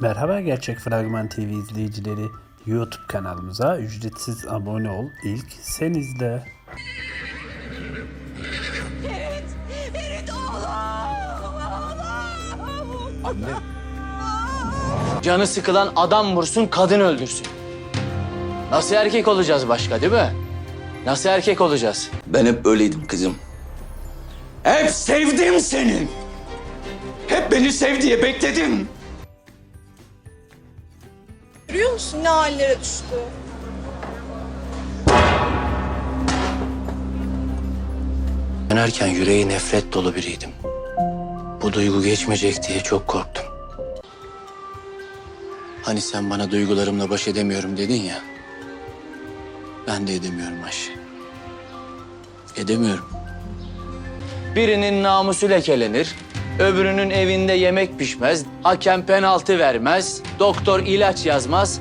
Merhaba Gerçek Fragman TV izleyicileri. YouTube kanalımıza ücretsiz abone ol. İlk sen izle. Ferit! Ferit oğlum! Oğlum! Canı sıkılan adam vursun, kadın öldürsün. Nasıl erkek olacağız başka değil mi? Nasıl erkek olacağız? Ben hep böyleydim kızım. Hep sevdim seni. Hep beni sev diye bekledim. Görüyor musun ne hallere düştü? Dönerken yüreği nefret dolu biriydim. Bu duygu geçmeyecek diye çok korktum. Hani sen bana duygularımla baş edemiyorum dedin ya. Ben de edemiyorum Ayşe. Edemiyorum. Birinin namusu lekelenir, öbürünün evinde yemek pişmez, hakem penaltı vermez, doktor ilaç yazmaz.